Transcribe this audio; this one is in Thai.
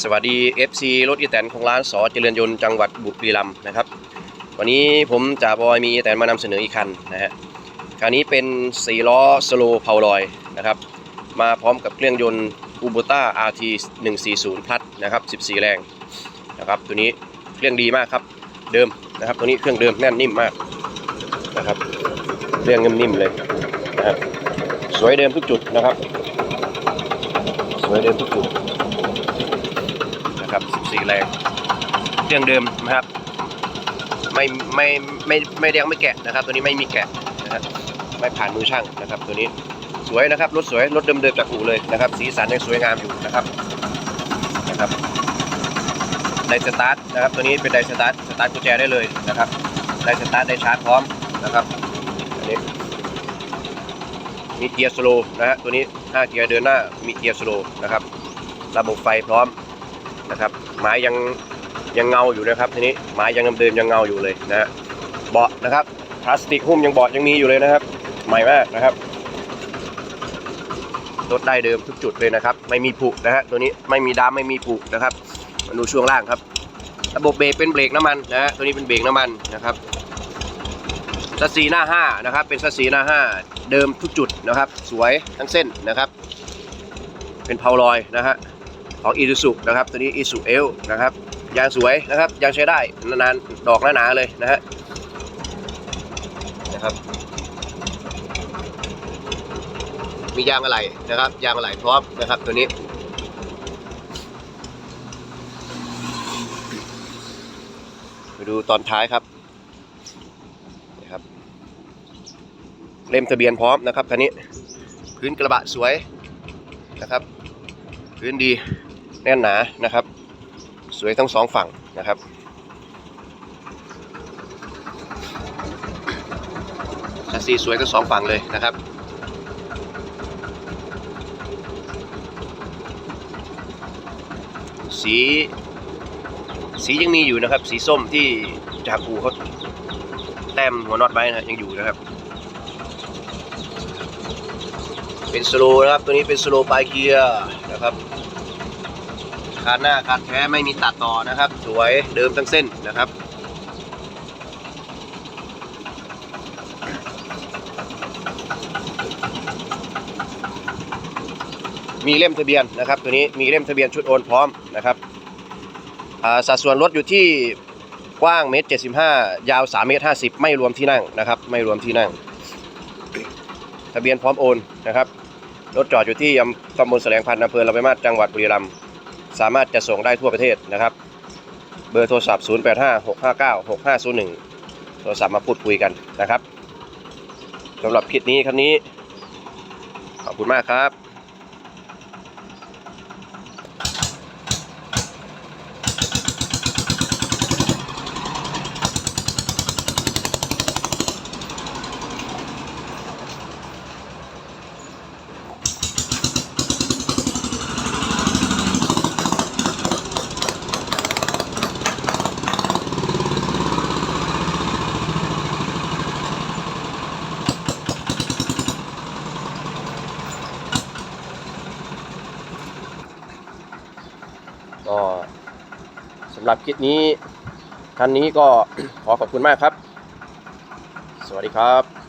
สวัสดี FC รถอีแตนของร้านสอเจริญยนต์จังหวัดบุรีรัมย์นะครับ วันนี้ผมจ่าบอยมีอีแตนมานำเสนออีกคันนะฮะคราวนี้เป็น4ล้อสโลว์เพาลอยนะครับมาพร้อมกับเครื่องยนต์ Kubota RT 140 Plus นะครับ 14 แรงนะครับตัวนี้เครื่องดีมากครับเดิมนะครับตัวนี้เครื่องเดิมแน่นนิ่มมากนะครับเครื่องนิ่มๆเลยนะครับสวยเดิมทุกจุดนะครับสวยเดิมทุกจุด นะครับ 14 แรงเครื่องเดิมนะครับ ไม่ไม่ไม่ไม่แดงไม่แกะนะครับ ตัวนี้ไม่มีแกะนะครับไม่ผ่านมือช่างนะครับ ตัวนี้สวยนะครับรถสวยรถเดิมๆจากอู่เลยนะครับ สีสันยังสวยงามอยู่นะครับนะครับไดสตาร์ทนะครับ ตัวนี้เป็นไดสตาร์ทสตาร์ทกุญแจได้เลยนะครับไดสตาร์ทได้ชาร์จพร้อมนะครับอันนี้มีเกียร์สโลว์นะฮะตัวนี้5เกียร์เดินหน้ามีเกียร์สโลว์นะครับระบบไฟพร้อม นะครับ ไม้ยังยังเงาอยู่นะครับทีนี้ไม้ยังเดิมๆยังเงาอยู่เลยนะฮะเบาะนะครับพลาสติกหุ้มยังเบาะยังมีอยู่เลยนะครับ ใหม่มากนะครับรถได้เดิมทุกจุดเลยนะครับ ไม่มีผุนะฮะตัวนี้ไม่มีดามไม่มีผุนะครับมาดูช่วงล่างครับ ระบบเบรกเป็นเบรกน้ำมันนะฮะตัวนี้เป็นเบรกน้ำมันนะครับสัสีหน้า5นะครับเป็นสัสีหน้า 5 เดิมทุกจุดนะครับ สวยทั้งเส้นนะครับ เป็นเพาลอยนะฮะ ของอี u ู u นะครับตัวนี้อี u ูเอลนะครับยางสวยนะครับยางใช้ได้นานๆดอกหนาๆเลยนะฮะนะครับ มียางอะไหล่นะครับ ยางอะไหล่พร้อมนะครับตัวนี้ไปดูตอนท้ายครับนะครับ เล่มทะเบียนพร้อมนะครับคันนี้ พื้นกระบะสวยนะครับ พื้นดี แน่นหนานะครับ สวยทั้งสองฝั่งนะครับชัสซีสวยทั้งสองฝั่งเลยนะครับสีสียังมีอยู่นะครับ สีส้มที่จากอูเขาแต้มหัวน็อตไว้นะยังอยู่นะครับ เป็นสโลว์นะครับตัวนี้เป็นสโลว์ปลายเกียร์นะครับ คานหน้าคานแท้ไม่มีตัดต่อนะครับ สวยเดิมทั้งเส้นนะครับมีเล่มทะเบียนนะครับตัวนี้มีเล่มทะเบียนชุดโอนพร้อมนะครับสัดส่วนรถอยู่ที่กว้างเมตรเจ็ดสิบห้ายาว3เมตรห้าสิบไม่รวมที่นั่งนะครับ ไม่รวมที่นั่ง ทะเบียนพร้อมโอนนะครับรถจอดอยู่ที่ตำบลแสลงพันธ์อำเภอลำปางมาศจังหวัดบุรีรัมย์ สามารถจะส่งได้ทั่วประเทศนะครับ เบอร์โทรศัพท์ 085 659 6501 โทรศัพท์มาพูดคุยกันนะครับสำหรับคลิปนี้ครั้นี้ ขอบคุณมากครับ ก็สำหรับคลิปนี้ท่านนี้ก็ขอขอบคุณมากครับ สวัสดีครับ